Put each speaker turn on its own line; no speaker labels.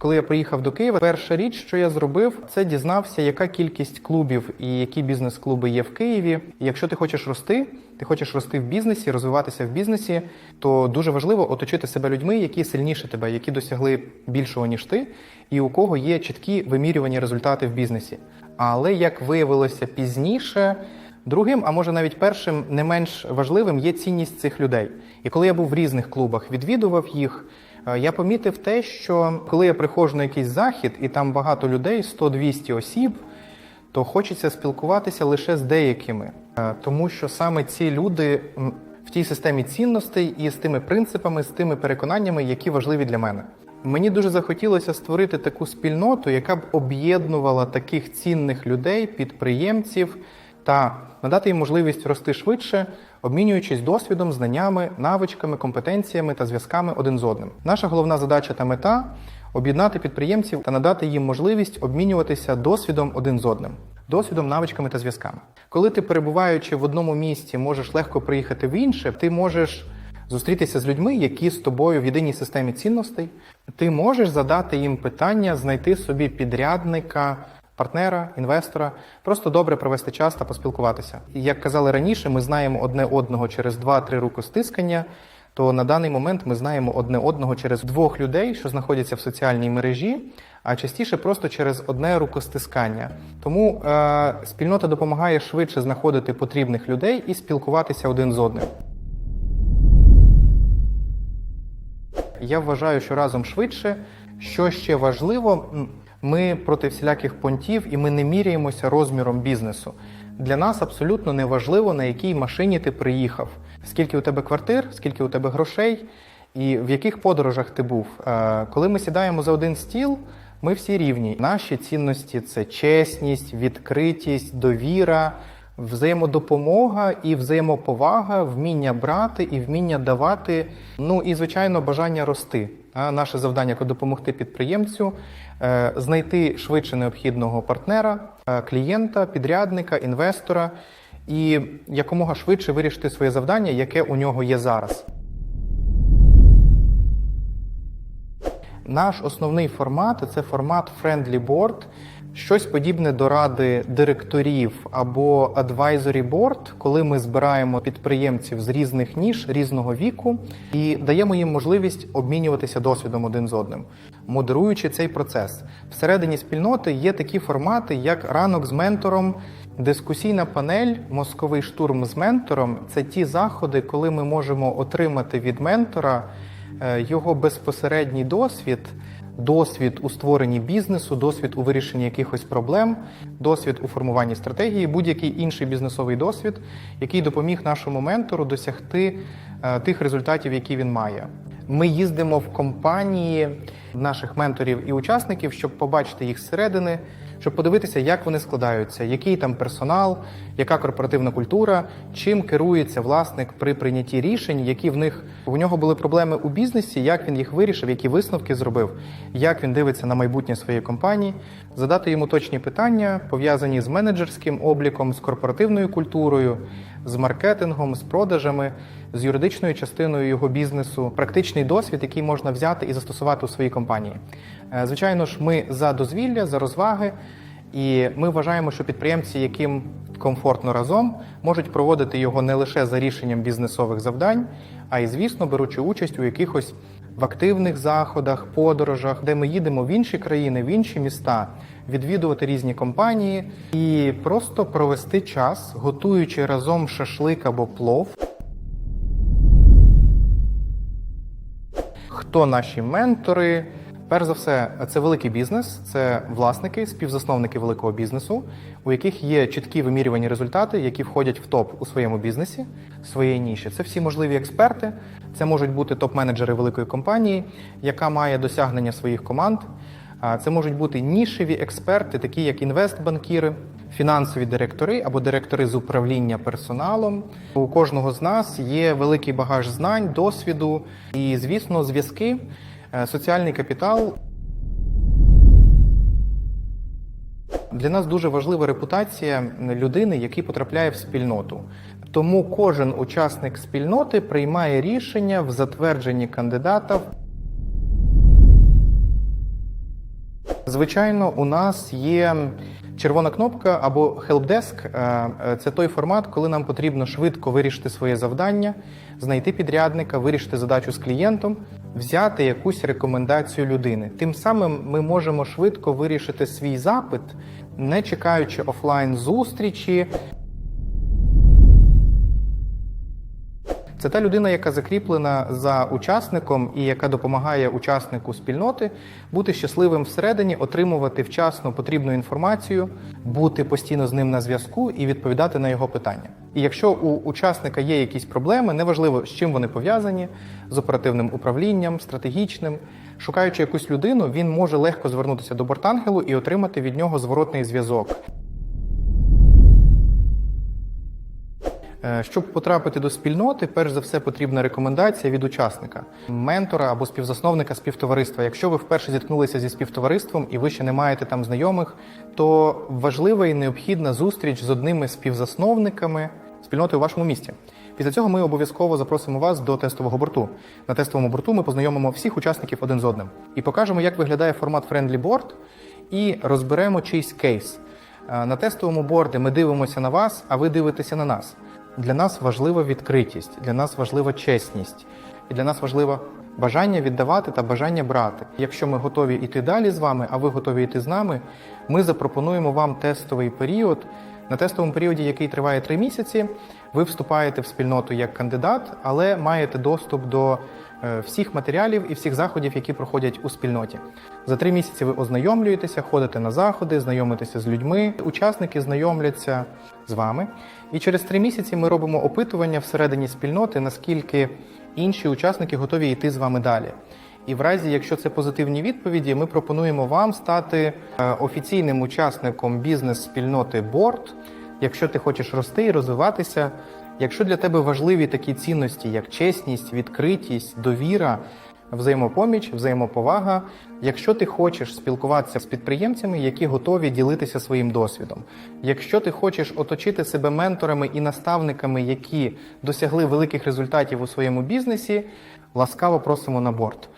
Коли я приїхав до Києва, перша річ, що я зробив, це дізнався, яка кількість клубів і які бізнес-клуби є в Києві. І якщо ти хочеш рости, ти хочеш рости в бізнесі, розвиватися в бізнесі, то дуже важливо оточити себе людьми, які сильніше тебе, які досягли більшого ніж ти, і у кого є чіткі вимірювані результати в бізнесі. Але як виявилося пізніше, другим, а може навіть першим, не менш важливим є цінність цих людей. І коли я був в різних клубах, відвідував їх. Е, Я помітив те, що коли я приходжу на якийсь захід, і там багато людей, 100-200 осіб, то хочеться спілкуватися лише з деякими, Е, тому що саме ці люди в тій системі цінностей і з тими принципами, з тими переконаннями, які важливі для мене. Мені дуже захотілося створити таку спільноту, яка б об'єднувала таких цінних людей, підприємців та надати їм можливість рости швидше, обмінюючись досвідом, знаннями, навичками, компетенціями та зв'язками один з одним. Наша головна задача та мета об'єднати підприємців та надати їм можливість обмінюватися досвідом один з одним, досвідом, навичками та зв'язками. Коли ти перебуваючи в одному місті, можеш легко приїхати в інше, ти можеш зустрітися з людьми, які з тобою в єдиній системі цінностей. Ти можеш задати їм питання, знайти собі підрядника, партнера, інвестора, просто добре провести час та поспілкуватися. Як казали раніше, ми знаємо одне одного через 2-3 рукостискання. То на даний момент ми знаємо одне одного через двох людей, що знаходяться в соціальній мережі, а частіше просто через одне рукостискання. Тому е, спільнота допомагає швидше знаходити потрібних людей і спілкуватися один з одним. Я вважаю, що разом швидше. Що ще важливо, ми проти всіляких понтів і ми не міряємося розміром бізнесу. Для нас абсолютно не важливо, на якій машині ти приїхав, скільки у тебе квартир, скільки у тебе грошей і в яких подорожах ти був. Е, Коли ми сідаємо за один стіл, ми всі рівні. Наші цінності це чесність, відкритість, довіра, взаємодопомога і взаємоповага, вміння брати і вміння давати. Ну і звичайно, бажання рости. Наше завдання допомогти підприємцю е, знайти швидше необхідного партнера, е, клієнта, підрядника, інвестора і якомога швидше вирішити своє завдання, яке у нього є зараз. Наш основний формат це формат Friendly Board, щось подібне до ради директорів або advisory board, коли ми збираємо підприємців з різних ніж, різного віку і даємо їм можливість обмінюватися досвідом один з одним, модеруючи цей процес. Всередині спільноти є такі формати, як ранок з ментором. Дискусійна панель, мозковий штурм з ментором це ті заходи, коли ми можемо отримати від ментора е, його безпосередній досвід, досвід у створенні бізнесу, досвід у вирішенні якихось проблем, досвід у формуванні стратегії, будь-який інший бізнесовий досвід, який допоміг нашому ментору досягти е, тих результатів, які він має. Ми їздимо в компанії наших менторів і учасників, щоб побачити їх зсередини, щоб подивитися, як вони складаються, який там персонал, яка корпоративна культура, чим керується власник при прийнятті рішень, які в них у нього були проблеми у бізнесі, як він їх вирішив, які висновки зробив, як він дивиться на майбутнє своєї компанії, задати йому точні питання, пов'язані з менеджерським обліком, з корпоративною культурою, з маркетингом, з продажами, з юридичною частиною його бізнесу, практичний досвід, який можна взяти і застосувати у своїй компанії. Е, Звичайно ж, ми за дозвілля, за розваги, і ми вважаємо, що підприємці, яким комфортно разом, можуть проводити його не лише за рішенням бізнесових завдань, а й, звісно, беручи участь у якихось в активних заходах, подорожах, де ми їдемо в інші країни, в інші міста, відвідувати різні компанії і просто провести час, готуючи разом шашлик або плов. Хто наші ментори? Перш за все, це великий бізнес, це власники, співзасновники великого бізнесу, у яких є чіткі вимірювані результати, які входять в топ у своєму бізнесі, своєї ніші. Це всі можливі експерти, це можуть бути топ-менеджери великої компанії, яка має досягнення своїх команд. Це можуть бути нішеві експерти, такі як інвестбанкіри, фінансові директори або директори з управління персоналом. У кожного з нас є великий багаж знань, досвіду і, звісно, зв'язки, е, соціальний капітал. Для нас дуже важлива репутація людини, який потрапляє в спільноту. Тому кожен учасник спільноти приймає рішення в затвердженні кандидата Звичайно, у нас є червона кнопка або е, Це той формат, коли нам потрібно швидко вирішити своє завдання, знайти підрядника, вирішити задачу з клієнтом, взяти якусь рекомендацію людини. Тим самим ми можемо швидко вирішити свій запит, не чекаючи офлайн зустрічі. Це та людина, яка закріплена за учасником і яка допомагає учаснику спільноти бути щасливим всередині, отримувати вчасно потрібну інформацію, бути постійно з ним на зв'язку і відповідати на його питання. І якщо у учасника є якісь проблеми, неважливо з чим вони пов'язані, з оперативним управлінням, стратегічним, шукаючи якусь людину, він може легко звернутися до бортангелу і отримати від нього зворотний зв'язок. Щоб потрапити до спільноти, перш за все потрібна рекомендація від учасника, ментора або співзасновника співтовариства. Якщо ви вперше зіткнулися зі співтовариством і ви ще не маєте там знайомих, то важлива і необхідна зустріч з одним із співзасновниками спільноти у вашому місті. Після цього ми обов'язково запросимо вас до тестового борту. На тестовому борту ми познайомимо всіх учасників один з одним і покажемо, як виглядає формат Friendly Board, і розберемо чийсь кейс. Е, На тестовому борді ми дивимося на вас, а ви дивитеся на нас. Для нас важлива відкритість, для нас важлива чесність, і для нас важливо бажання віддавати та бажання брати. Якщо ми готові йти далі з вами, а ви готові йти з нами, ми запропонуємо вам тестовий період. На тестовому періоді, який триває три місяці, ви вступаєте в спільноту як кандидат, але маєте доступ до всіх матеріалів і всіх заходів, які проходять у спільноті. За три місяці ви ознайомлюєтеся, ходите на заходи, знайомитеся з людьми. Учасники знайомляться з вами. І через три місяці ми робимо опитування всередині спільноти, наскільки інші учасники готові йти з вами далі. І в разі, якщо це позитивні відповіді, ми пропонуємо вам стати е, офіційним учасником бізнес-спільноти Борт. Якщо ти хочеш рости і розвиватися, якщо для тебе важливі такі цінності, як чесність, відкритість, довіра, взаємопоміч, взаємоповага, якщо ти хочеш спілкуватися з підприємцями, які готові ділитися своїм досвідом, якщо ти хочеш оточити себе менторами і наставниками, які досягли великих результатів у своєму бізнесі, ласкаво просимо на борт.